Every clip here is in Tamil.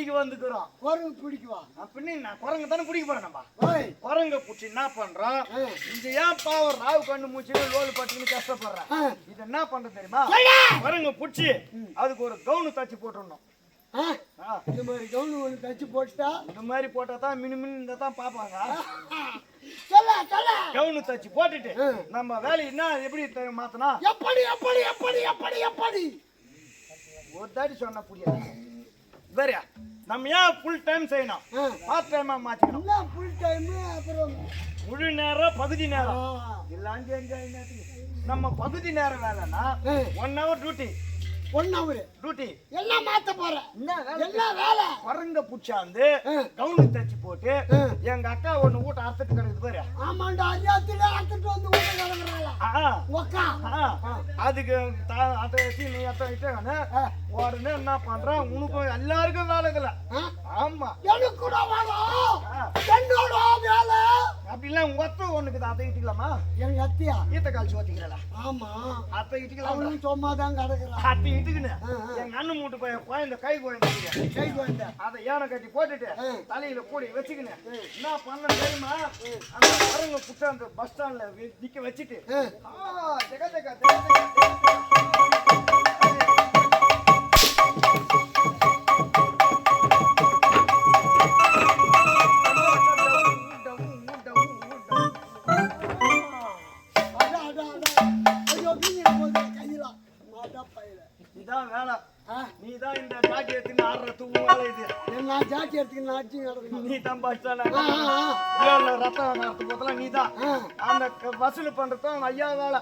பிடிக்க வந்துக்கிறோம். குரங்கு பிடிக்குவா? அப்படின்னு நான் குரங்கு தானே பிடிக்க போறேன் நம்ம குரங்க பிடிச்சி என்ன பண்றோம்? ஆ. இங்க ஏன் பாவம் ராவு கண்ணு மூச்சு லோல் பட்டுன்னு கஷ்டப்படுறேன். இது என்ன பண்றது தெரியுமா. குரங்க பிடிச்சி அதுக்கு ஒரு கவுனு தச்சு போட்டுடணும். இந்த மாதிரி கவுன் ஒன்று தச்சு போட்டுட்டா? இந்த மாதிரி போட்டா தான் மினு மினு இந்த தான் சொல்ல சொல்ல கவுனு தச்சு போட்டுட்டு. நம்ம வேலையை என்ன எப்படி மாத்தனா? எப்படி எப்படி எப்படி எப்படி எப்படி? ஒரு தாடி சொன்னா புரியாது. வேறையா நம்ம ஏன் ஃபுல் டைம் செய்யணும். பார்ட் டைமா மாத்திக்கணும். என்ன ஃபுல் டைம் அப்புறம். முழு நேரம் பகுதி நேரம். இல்ல அஞ்சு அஞ்சு ஐந்து நேரத்துக்கு. நம்ம பகுதி நேரம் வேலைன்னா. One hour duty one hour duty எல்லாம் மாத்த போறேன் என்ன வேலை? புடிச்சாந்து ஆ. கவுனு தச்சு போட்டு. எங்க அக்கா ஒண்ணு வீட்டை அறுத்துட்டு கிடக்குது பாரு. ஆமாண்டா ஐயாத்துல அத்துட்டு வந்து ஒக்கா ஆ. அதுக்கு அதை நீ எத்த வச்சு ஆ. உடனே என்ன பண்றான் உனக்கும் எல்லாருக்கும் வேலை இதுல? ஆமா. எனக்கு கூட வேணும். என்னோட வேலை. அப்படிலாம் உங்க ஒத்த ஒண்ணுக்கு அதை இட்டுக்கலாமா எங்க அத்தியா? ஈத்த கால் சோத்திக்கிறல ஆமா. அத்தை இட்டுக்கலாம் சும்மா தான் கிடக்குறான். அத்தை ஆ. எங்க அண்ணன் மூட்டு போய் குழந்தை கை குழந்தை கைக்கு வந்த அதை யானை கட்டி போட்டுட்டு. தலையில கூடி வச்சுக்கின்னு என்ன பண்ண தெரியுமா? அந்த புட்ட அந்த பஸ் ஸ்டாண்ட்ல நிக்க வச்சுட்டு ஜெக தான். அந்த வசூல் பண்றதும் ஐயா வேலை.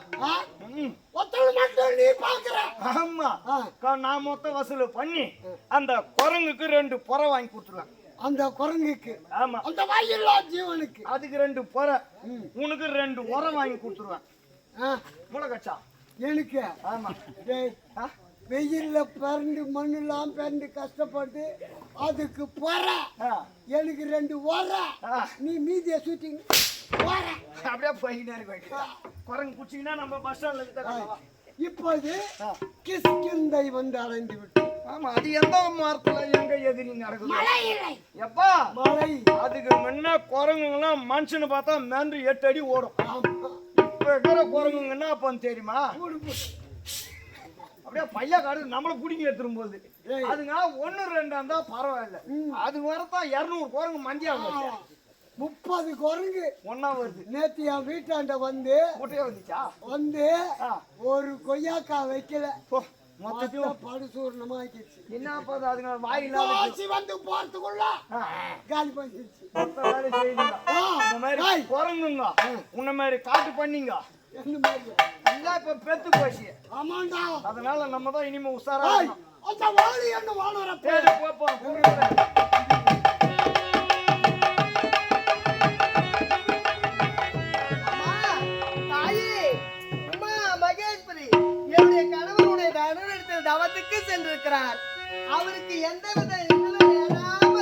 ஆமா. நான் மொத்தம் வசூல் பண்ணி அந்த குரங்குக்கு ரெண்டு புற வாங்கி கொடுத்துருவேன். அந்த குரங்குக்கு. ஆமா. அந்த வாயில்லா ஜீவனுக்கு. அதுக்கு ரெண்டு புற உனக்கு ரெண்டு உரம் வாங்கி கொடுத்துருவேன். முளைகச்சா. எனக்கு? ஆமா. டேய்? வெயில்ல பிறண்டு மண்ணுலாம் பிறண்டு கஷ்டப்பட்டு அதுக்கு போற. எனக்கு ரெண்டு ஓர. நீ மீதிய போற அப்படியே போய்கிட்டே இருக்க குரங்கு குச்சிங்கன்னா நம்ம பஸ் ஸ்டாண்ட்ல இப்போது கிஷ்கிந்தை வந்து அடைந்து விட்டு ஆமா அது எந்த மரத்துல எங்க எதிரி நடக்குது? எப்பா? மழை அதுக்கு முன்ன குரங்குங்கெல்லாம் மனுஷனை பார்த்தா மென்று எட்டு அடி ஓடும். இப்ப இருக்கிற குரங்குங்க என்ன பண்ணு தெரியுமா. அப்படியே பையா காடு நம்மள புடிங்கி எடுத்துரும் போது. அதுங்க ஒண்ணு ரெண்டா இருந்தா பரவாயில்ல. அது வரத்தான் இருநூறு குரங்கு மந்தியா வருது முப்பது குரங்கு. ஒன்னா வருது. நேத்து என் வீட்டாண்ட வந்து முட்டையா வந்துச்சா? வந்து. ஒரு கொய்யாக்கா வைக்கல. மொத்தத்தையும் படுசூர்ணமா ஆக்கிடுச்சு என்ன போகுது அதுங்க வாயில காசி வந்து போறதுக்குள்ள காலி பண்ணிடுச்சு. வேலை செய்யுங்க இந்த மாதிரி குரங்குங்க. உன்ன மாதிரி காட்டு பண்ணீங்க. இப்ப பெத்து போச்சு. ஆமாண்டா. அதனால நம்ம தான் இனிமே உஷாரா. அந்த வாழி என்ன வாழறப்ப சரி போ, தவத்துக்கு சென்றிருக்கிறார். அவருக்கு எந்தவித இன்னலும் நீதான்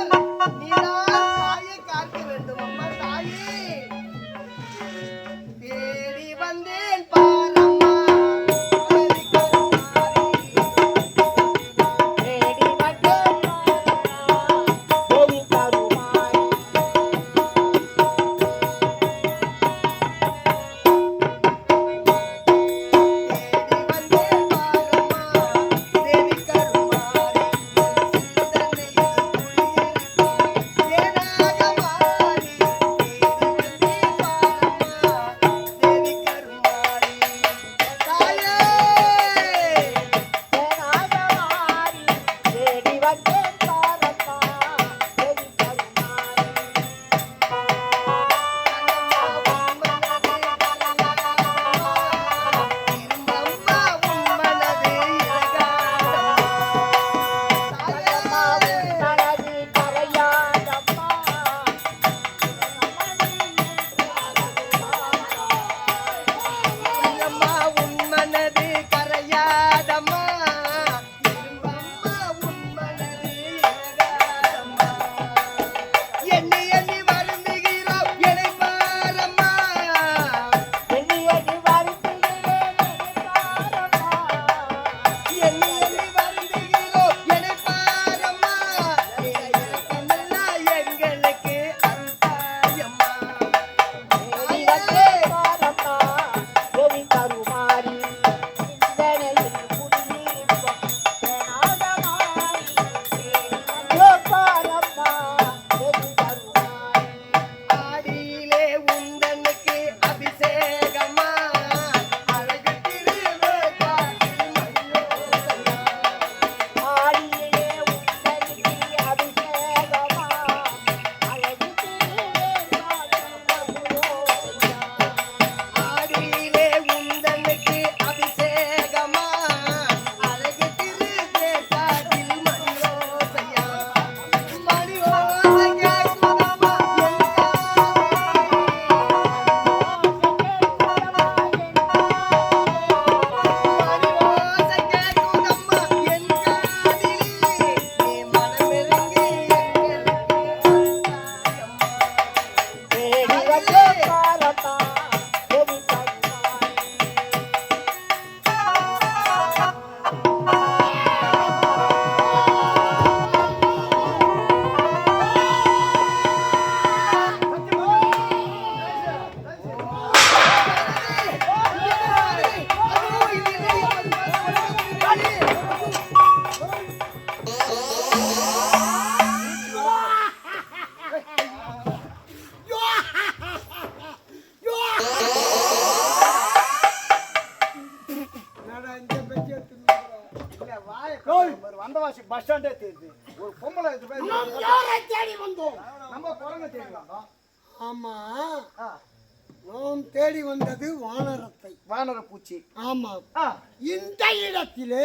வந்தது வானரத்தை. வானர பூச்சி ஆமா. ஆ. இந்த இடத்திலே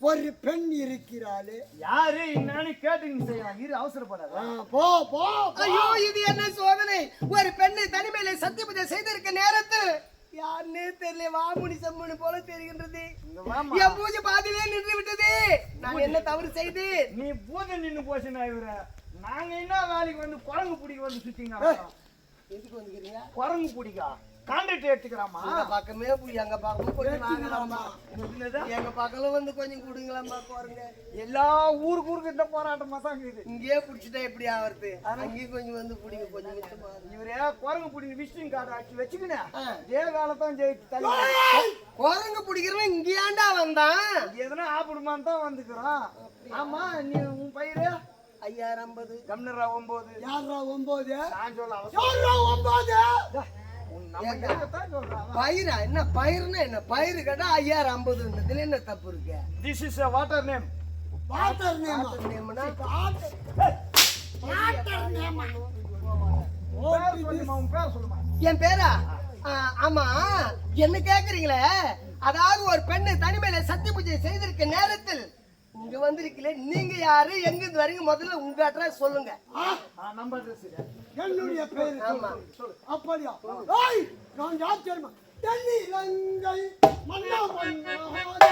ஒரு பெண் இருக்கிறாளே. யாரு? என்னன்னு கேட்டு நீ செய்யலாம் இரு அவசரப்படாத. போ போ. ஐயோ இது என்ன சோதனை? ஒரு பெண்ணை தனிமையில சத்தியபூஜை செய்திருக்க நேரத்தில் யாருன்னே தெரியல வாமுனி சம்முனி போல தெரிகின்றது. என் பூஜை பாதியிலே நின்று விட்டது. நான் என்ன தவறு செய்தேன்? நீ பூஜை நின்னு போச்சுன்னா இவர நாங்க என்ன வேலைக்கு வந்து குரங்கு பிடிக்க வந்து சுத்திங்க? எதுக்கு வந்துக்கிறீங்க குரங்கு பிடிக்கா? கான்ட்ராக்ட் எடுத்துக்கிறாமா பக்கமே போய் எங்க பக்கமும் கொஞ்சம் வாங்கலாமா? எங்க பக்கம் வந்து கொஞ்சம் கொடுங்களாம்மா பாருங்க. எல்லா ஊருக்கு ஊருக்கு இந்த போராட்டமா தான் இருக்குது. இங்கேயே பிடிச்சிட்டா எப்படி ஆவறது? அங்கேயும் கொஞ்சம் வந்து பிடிங்க கொஞ்சம். இவரே குரங்கு பிடிங்க விசிட்டிங் கார்டு ஆக்கி வச்சுக்கினேன். இதே வேலை தான் ஜெயிச்சு குரங்கு பிடிக்கிறவன் இங்கேயாண்டா வந்தான். எதனா ஆப்பிடுமான்னு தான் வந்துக்கிறோம். ஆமா நீ உன் பயிரு? ஐயாயிரம் ஐம்பது. கம்னரா ஒன்பது யாரா ஒன்பது நான் சொல்ல ஒன்பது பயிரா? என்ன பயிருன்னா என்ன? பயிர் கேட்டா ஐயாயிரம் ஐம்பது இதுல என்ன தப்பு இருக்கு? This is a water name water நேமா நேம்னா வாட்டர் வாட்டர் நேமா என் பேரா? ஆமா. என்ன கேக்குறீங்களே? அதாவது ஒரு பெண்ணு தனிமையில சத்திய பூஜை செய்திருக்க நேரத்தில் இங்க வந்திருக்கீங்களே நீங்க யாரு? எங்க இருந்து வரீங்க? முதல்ல உங்க அட்ரஸ் சொல்லுங்க. என்னுடைய பேரு ஆமா. அப்படியா? ஏய் நான் யார் தெரியுமா? டெல்லி இலங்கை மன்னவன் மகாதேவன்.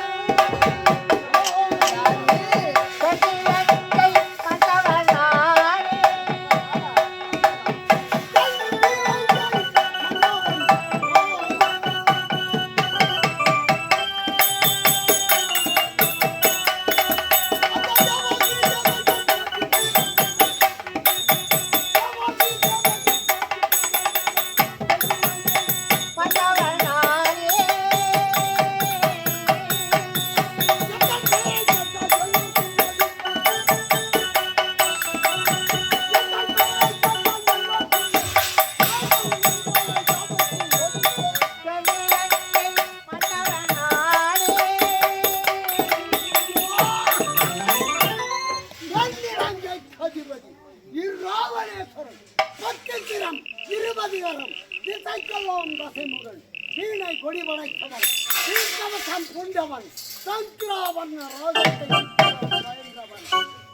இராவணேஸ்வரன் பக்கத்திரம் இருபதிகரம் திசைக்கெல்லாம் வசைமுகன் வீணை கொடி படைத்தவன் தீர்க்கவசம் கொண்டவன் சந்திராவண்ண ராஜத்தை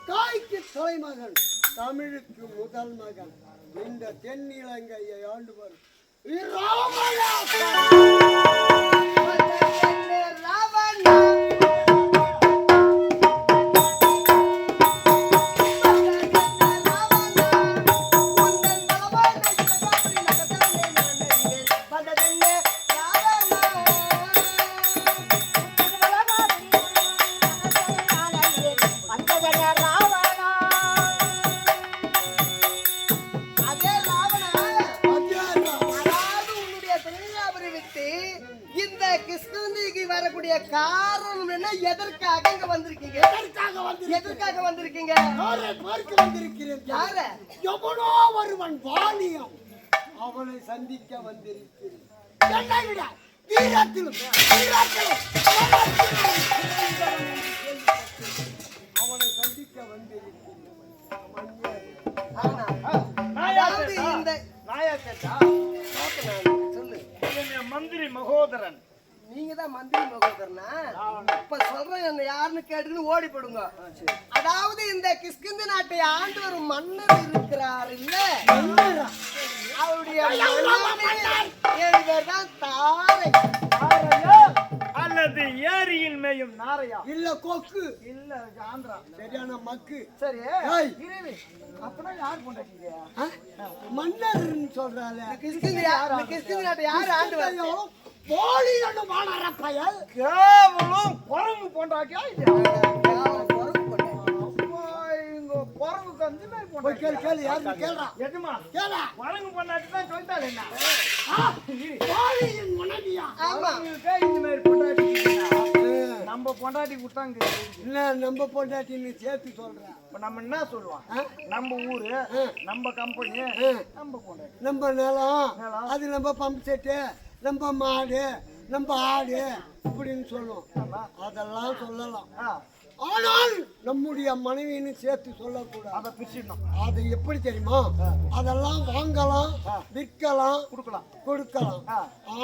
தாய்க்கு தலைமகன் தமிழுக்கு முதல் மகன். இந்த தென்னிலங்கையை ஆண்டுவர் வரும் இராவணேஸ்வரன் எதற்காக இங்க வந்திருக்கீங்க? எதற்காக வந்து எதற்காக வந்திருக்கீங்க? யாரை பார்க்க வந்திருக்கிறேன் யார? எவனோ ஒருவன் வாணியம் அவனை சந்திக்க வந்திருக்கிறேன். என்னை விட வீரத்திலும் வீரத்திலும். அவனை சந்திக்க வந்திருக்கிறேன். மந்திரி மகோதரன். நீங்க தான் மந்திரி மகோதரனா? சொல்றேன் என்ன யாருன்னு கேட்டுன்னு ஓடி போடுங்க அதாவது இந்த கிஷ்கிந்து நாட்டை ஆண்டு வரும் மன்னர் இருக்கிறார் இல்ல மன்னரா? அவருடைய மன்னர் ஏழு பேர் தான் தாரை அல்லது ஏரியில் மேயும் நாரையா இல்ல கொக்கு இல்ல ஆந்திரா சரியான மக்கு சரி அப்பனா யார் கொண்டாட்டீங்க ஆ? மன்னர்னு சொல்றாளே கிஷ்கிந்து நாட்டை யார் ஆண்டு போலி ஒன்று வாழற பயல். கேவலம் குரங்கு இங்க குரங்குக்கு அந்த மாதிரி போய் கேளு யாரு எதுமா? கேளா. குரங்கு பொண்டாட்டி தான் சொல்லிட்டாள் என்ன? போலியின் மனைவியா? ஆமா. இந்த மாதிரி பொண்டாட்டி நம்ம பொண்டாட்டி கொடுத்தாங்க இல்ல நம்ம பொண்டாட்டின்னு சேர்த்து சொல்றேன் இப்ப நம்ம என்ன சொல்லுவோம்? நம்ம ஊரு நம்ம கம்பெனி நம்ம பொண்டாட்டி. நம்ம நிலம். அது நம்ம பம்ப் செட்டு நம்ம மாடு நம்ம ஆடு இப்படின்னு சொல்லுவோம் அதெல்லாம் சொல்லலாம். ஆ, ஆனால் நம்முடைய மனைவின்னு சேர்த்து சொல்லக்கூடாது. அதை பிரிச்சிடணும் அது எப்படி தெரியுமா? அதெல்லாம் வாங்கலாம் விற்கலாம் கொடுக்கலாம். கொடுக்கலாம்.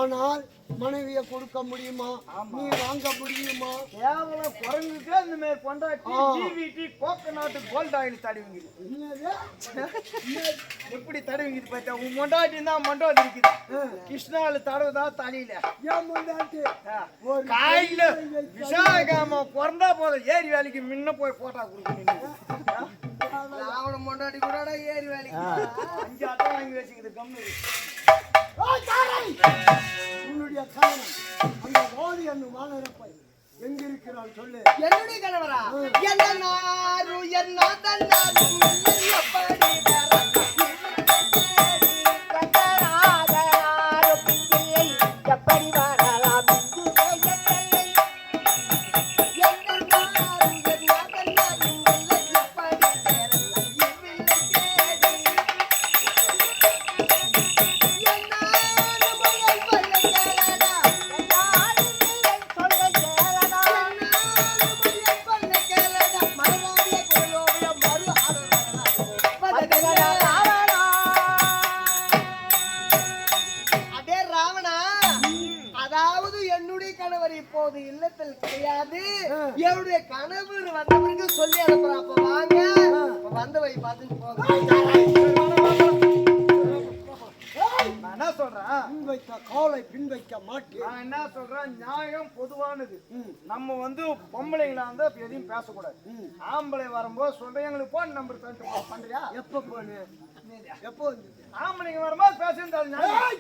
ஆனால் மனைவியை கொடுக்க முடியுமா? நீ வாங்க முடியுமா? கேவலம் குரங்குக்கே இந்த மாதிரி கொண்டாட்டி டிவிடி கோகனட் கோல்ட் ஆயில் தடவிங்குது என்னது? எப்படி தடவிங்குது பார்த்தா உன் மொண்டாட்டி தான் மண்டோதி இருக்குது. கிருஷ்ணாவில் தடவுதா தலையில ஏன்? ஒரு காயில விசாகாம பிறந்தா போதும். ஏரி வேலைக்கு முன்ன போய் போட்டா கொடுக்கணும் கூட ஏறி வேலைக்கு. அஞ்சு அட்டை வாங்கி வச்சுக்குது கம்மி. ஏய், தாரை! உன்னுடைய கணவன் அந்த வாதி என்னும் இருக்கிறான் சொல்லு. என்னுடைய கணவரா? என்ன நாரு என்ன தன்னாரு எப்படி சொல்றேன் நியாயம் பொதுவானது. நம்ம வந்து பொம்பளைங்களா இருந்தா எதையும் பேசக்கூடாது. ஆம்பளை வரும்போது சொல்றேன் எங்களுக்கு போன் நம்பர் தந்துட்டு பண்றியா? எப்ப போனு? எப்போ? ஆம்பளைங்க வரும்போது பேசுறது நியாயம்.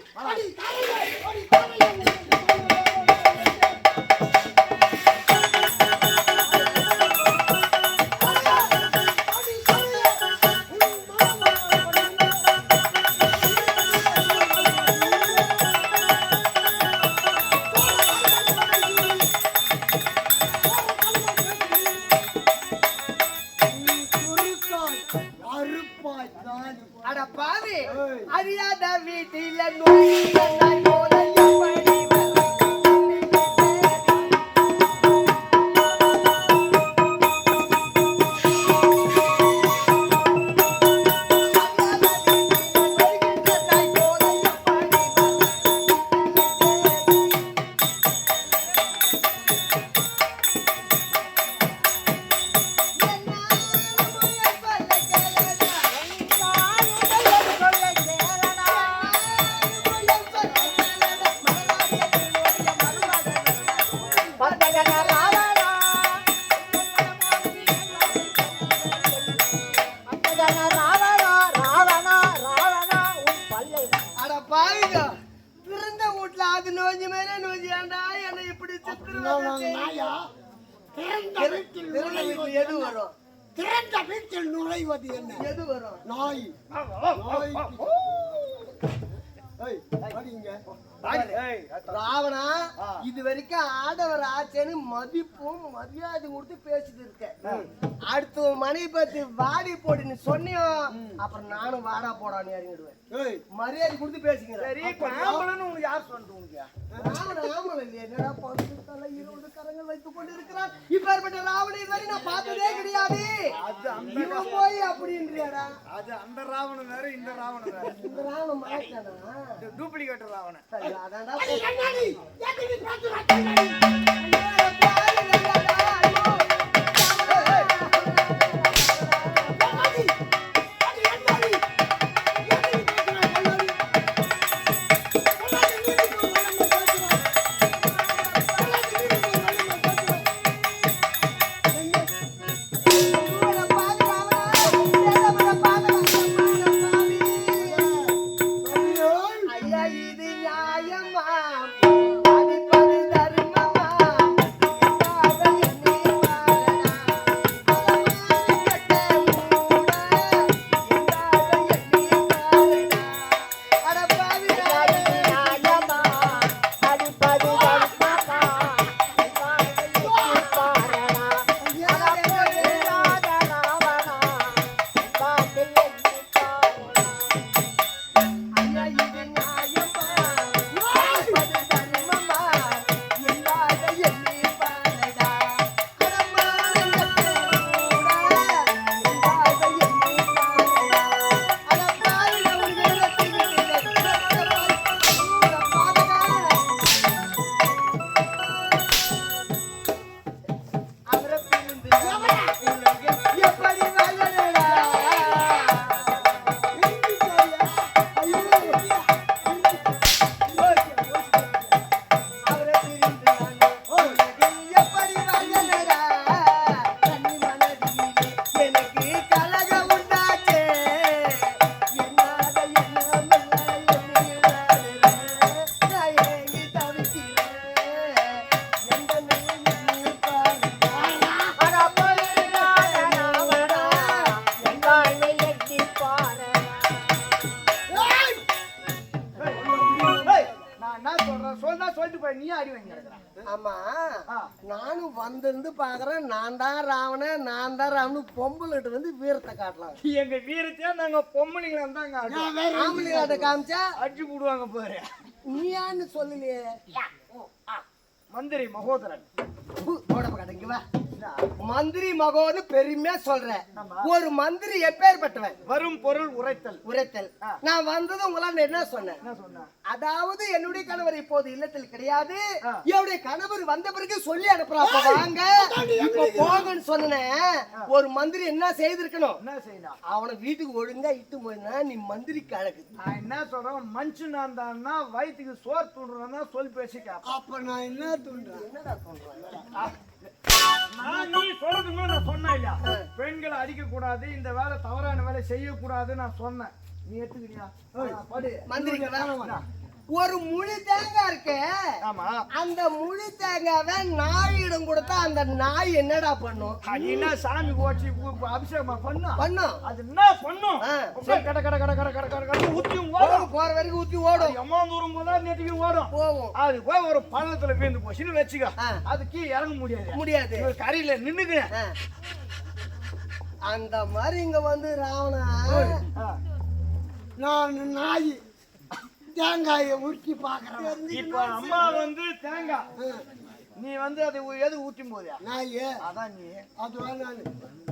நாயா? திறந்த வீட்டில் நுழைவது எது? வரும் திறந்த வீட்டில் நுழைவது என்ன எது வரும் நாய் நாய்க்கு- ராவணா இது வரைக்கும் ஆடவர் ஆச்சேன்னு மதிப்பும் மரியாதை கொடுத்து பேசிட்டு இருக்க அடுத்து மனைவி பத்தி வாடி போடுன்னு சொன்னியோ அப்புறம் நானும் வாடா போடான்னு இறங்கிடுவேன். மரியாதை கொடுத்து பேசிக்கிறேன். சரி ஆம்பளைன்னு உனக்கு யார் சொல்லிட்டு உனக்கு ராவண இல்லையா. என்னடா பத்து தலை இருபது கரங்கள் வைத்துக் கொண்டு இருக்கிறான் இப்பேற்பட்ட ராவண இதுவரை நான் பார்த்ததே கிடையாது. இவன் போய் அப்படின்றியாடா. அது அந்த ராவணன் வேற இந்த ராவணன் வேற. இந்த ராவணன் மாட்டானா இந்த டூப்ளிகேட் காட்டலாம். எங்க வீரத்தையே நாங்க பொம்பளைங்களா இருந்தாங்க நான் வேற ஆம்பளையாட்ட காமிச்சா அடிச்சு போடுவாங்க பாரு. நீ ஏன்னு சொல்லலையே மந்திரி மகோதரன். பு, போட பக்கத்துல இங்க வா. மந்திரி மகோன்னு பெருமையா சொல்றேன். ஒரு மந்திரி எப்பேற்பட்டவன்? வரும் பொருள் உரைத்தல். உரைத்தல். நான் வந்தது உங்களால என்ன சொன்னேன்? என்ன சொன்ன அதாவது என்னுடைய கணவர் இப்போது இல்லத்தில் கிடையாது. என்னுடைய கணவர் வந்த பிறகு சொல்லி அனுப்புறா அப்ப வாங்க. இப்ப போங்கன்னு சொன்னேன். ஒரு மந்திரி என்ன செய்திருக்கணும்? என்ன செய்யணும்? அவனை வீட்டுக்கு ஒழுங்கா இட்டு போயினா நீ மந்திரி கணக்கு நான் என்ன சொல்றேன்? மனுஷனா இருந்தான்னா வயிற்றுக்கு சோறு தூண்டுறா சொல் பேசி கேட்பான் அப்ப நான் என்ன தூண்டுறேன்? என்னடா நான் நீ சொல்றதுக்கு முன்னாடி நான் சொன்னேன் இல்லையா? பெண்களை அடிக்க கூடாது இந்த வேலை தவறான வேலை செய்யக்கூடாது நான் சொன்னேன். நீ எடுத்துக்கிறியா? வேணாம் ஒரு முழு தேங்காய் இருக்கு. ஆமா. அந்த முழு தேங்காவை நாயிடம் கொடுத்தா அந்த நாய் என்னடா பண்ணும்? என்ன சாமி கோச்சி அபிஷேகமா பண்ணா? பண்ணும். அது என்ன பண்ணும்? கட கட கட கட கட கட கட ஊத்தி ஓடும். போற வரைக்கும் ஊத்தி ஓடும். எம்மா தூரம் போதா நெட்டிக்கு ஓடும். போகும். அது போய் ஒரு பள்ளத்துல வீந்து போச்சுன்னு வச்சுக்க. அது கீழே இறங்க முடியாது. முடியாது. கரையில நின்னுக்கிறேன். அந்த மாதிரி இங்க வந்து ராவணா. நான் நாய். தேங்காயை உருட்டி பார்க்கறேன் இப்ப அம்மா வந்து தேங்காய். நீ வந்து அதை எது ஊற்றும் போதா நாய். அதான் நீ. அது நான்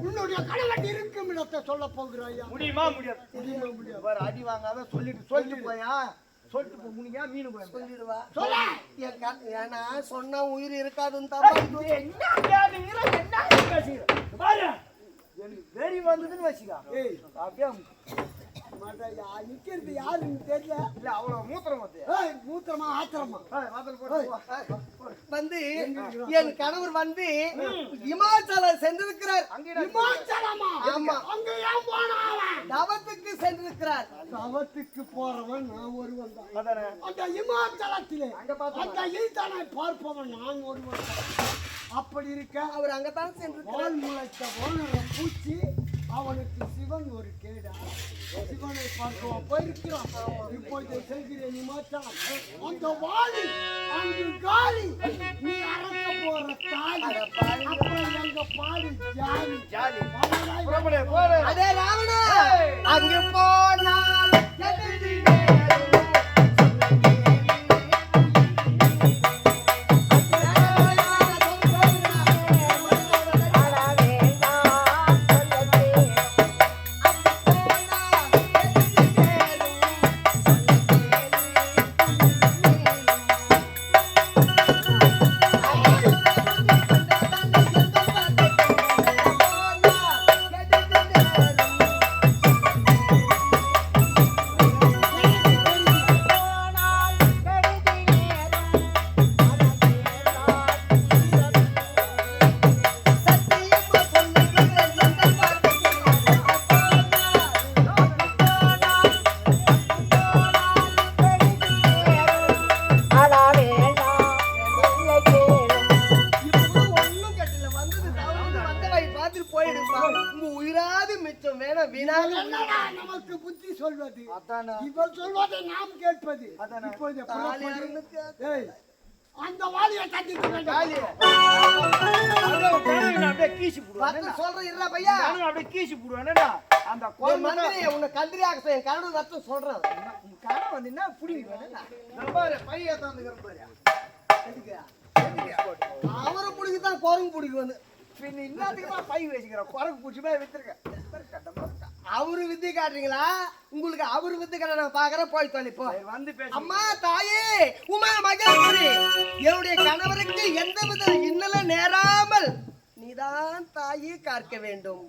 உன்னுடைய கணவன் இருக்கும் இடத்தை சொல்ல போகிறாயா முடியுமா? முடியாது. முடியுமா? முடியாது. வேற அடி வாங்காத சொல்லிட்டு சொல்லிட்டு போயா? சொல்லிட்டு போ முடியா மீன் போய். சொல்லிடுவா. சொல்ல. ஏன்னா சொன்னா உயிர் இருக்காதுன்னு தான் என்ன எனக்கு வெறி வந்ததுன்னு வச்சுக்கா. ஏய். அப்படியே மாட்டாயா நிக்கிறது யாருன்னு தெரியல. இல்ல அவ்வளவு மூத்திரம் மூத்திரமா ஆத்திரமா. வந்து என் கணவர் வந்து இமாச்சலம் சென்றிருக்கிறார். இமாச்சலமா? ஆமா. அங்க ஏன் போனா அவன்? தவத்துக்கு சென்றிருக்கிறார். தவத்துக்கு போறவன் நான் ஒருவன் தான். அதானே? அந்த இமாச்சலத்திலே. அந்த ஈத்தனை பார்ப்பவன் நான் ஒருவன் தான். அப்படி இருக்க அவர் அங்கதான் வால் முளைத்த பூச்சி அவனுக்கு சிவன் ஒரு கேடா. சிவனை பார்க்க போயிருக்கிறான். இப்பொழுது செல்கிறேன் இமாச்சலம் அந்த வாலி அங்கு காலி நீ அறக்க போற தாலி அப்புறம் எங்க பாடி ஜாலி. ஜாலி. அதே ராவணா. அங்க போனால் சொல்வது. அதானே? இவள் சொல்வதை நாம் கேட்பது. அதானே. இப்பொழுது அந்த வாலியை தட்டிக்க வேண்டும். அப்படியே கீசி போடுவானே. சொல்றேன் இருடா பையா. அப்படியே கீசி போடுவானேடா அந்த உன்னை கந்திரியாக செய்ய கனவு தத்துவம் சொல்றேன். கனவு வந்து என்ன புடிங்க பாரு பையன் தான் பாரு. அவரை பிடிக்குதான் குரங்கு பிடிக்கும் வந்து பின்ன இன்னத்துக்குமா பை வச்சுக்கிற குரங்கு பூச்சி போய் வித்துருக்கேன். அவரு வித்தை காட்டுறீங்களா? உங்களுக்கு அவரு வித்தை காட்ட நான் பாக்குறேன் போய் தொலைப்போ வந்து அம்மா தாயே உமா மகேஸ்வரி. என்னுடைய கணவருக்கு எந்தவித இன்னல நேராமல் நீதான் தாயே காக்க வேண்டும்.